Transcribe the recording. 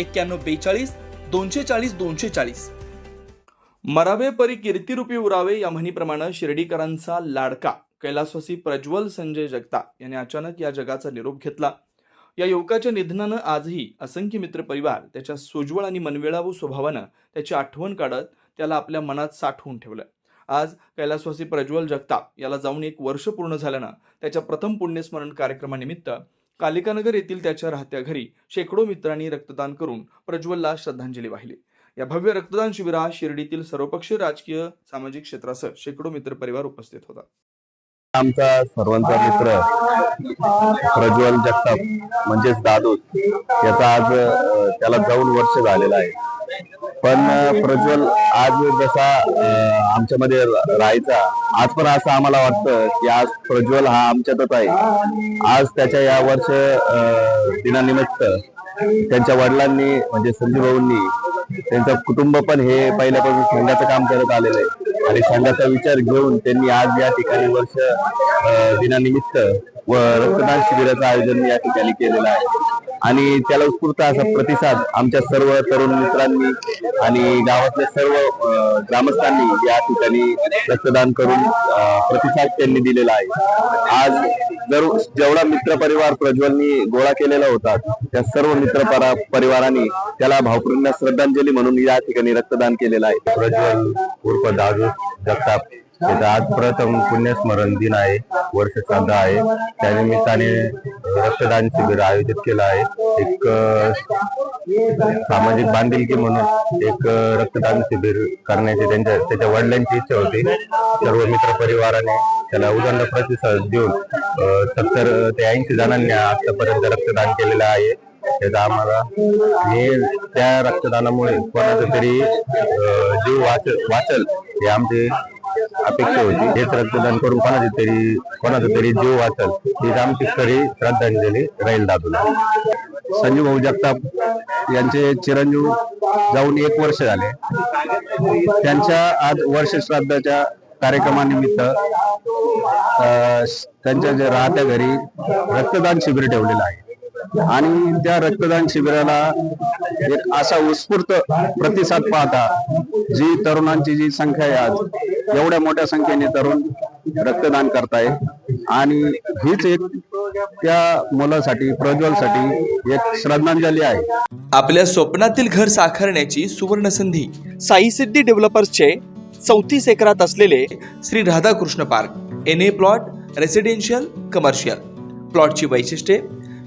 एक्क्याण्णव बेचाळीस दोनशे चाळीस दोनशे चाळीस. मरावे परी कीर्तिरूपी उरावे या म्हणीप्रमाणे शिर्डीकरांचा लाडका कैलासवासी प्रज्वल संजय जगताप यांनी अचानक या जगाचा निरोप घेतला. या युवकाच्या निधनानं आजही असंख्य मित्र परिवार त्याच्या सोज्वळ आणि मनवेळावू स्वभावानं त्याची आठवण काढत त्याला आपल्या मनात साठवून ठेवलं. आज कैलासवासी प्रज्वल जगताप याला जाऊन एक वर्ष पूर्ण झाल्यानं त्याच्या प्रथम पुण्यस्मरण कार्यक्रमानिमित्त कालिकानगर येथील त्याच्या राहत्या घरी शेकडो मित्रांनी रक्तदान करून प्रज्वलला श्रद्धांजली वाहिली. या भव्य रक्तदान शिबिरात शिर्डीतील सर्वपक्षीय राजकीय सामाजिक क्षेत्रासह शेकडो मित्र परिवार उपस्थित होता. आमचा सर्वांचा मित्र प्रज्वल जगताप म्हणजेच दादू याचा आज त्याला दोन वर्ष झालेला आहे. पण प्रज्वल आज जसा आमच्यामध्ये राहायचा आज पण असं आम्हाला वाटतं की आज प्रज्वल हा आमच्यातच आहे. आज त्याच्या या वर्ष दिनानिमित्त त्यांच्या वडिलांनी म्हणजे संजू भाऊंनी त्यांचं कुटुंब पण हे पहिल्यापासून संघाचं काम करत आलेलं आहे. आणि संघाचा विचार घेऊन त्यांनी आज या ठिकाणी वर्ष दिनानिमित्त व रक्तदान शिबिराचं आयोजन या ठिकाणी केलेलं आहे. आणि त्याला उत्स्फूर्त असा प्रतिसाद आमच्या सर्व तरुण मित्रांनी आणि गावातल्या सर्व ग्रामस्थांनी या ठिकाणी रक्तदान करून प्रतिसाद त्यांनी दिलेला आहे. आज जर जेवढा मित्र परिवार प्रज्वलनी गोळा केलेला होता त्या सर्व मित्र परा- परिवारांनी त्याला भावपूर्ण श्रद्धांजली म्हणून या ठिकाणी रक्तदान केलेलं आहे. प्रज्वल उर्फ दादू जगताप त्याचा आज प्रथम पुण्यस्मरण दिन आहे वर्ष साधा आहे. त्यानिमित्ताने रक्तदान शिबिर आयोजित केलं आहे. एक सामाजिक बांधिलकी म्हणून एक रक्तदान शिबिर करण्याची त्यांच्या त्याच्या वडिलांची इच्छा होती. सर्व मित्र परिवाराने त्याला उदंड प्रतिसाद देऊन सत्तर ते ऐंशी जणांनी आतापर्यंत रक्तदान केलेलं आहे. त्याचा आम्हाला हे त्या रक्तदानामुळे कोणाचं तरी जीव वाच वाचल हे आमचे अपेक्षा होती. हेच रक्तदान करून कोणाचे तरी कोणाचा तरी जीव वाचल. हीच आमची खरी श्रद्धांजली राहील दादूला. संजू भाऊ जगताप यांचे चिरंजीव जाऊन एक वर्ष झाले. त्यांच्या आज वर्ष श्राद्धाच्या कार्यक्रमानिमित्त अं, त्यांच्या जे राहत्या घरी रक्तदान शिबिर ठेवलेलं आहे. आणि त्या रक्तदान शिबिराला एक असा उत्स्फूर्त प्रतिसाद पाहता जी तरुणांची जी संख्या आहे आज एवढ्या मोठ्या संख्येने तरुण रक्तदान करताय. आणि हीच एक त्या मुलासाठी प्रज्वलसाठी एक श्रद्धांजली आहे. आपल्या स्वप्नातील घर साकारण्याची सुवर्ण संधी साई सिद्धी डेव्हलपर्सचे चौतीस एकरात असलेले Shri Radhakrishna park N A plot residential commercial. प्लॉटची वैशिष्ट्ये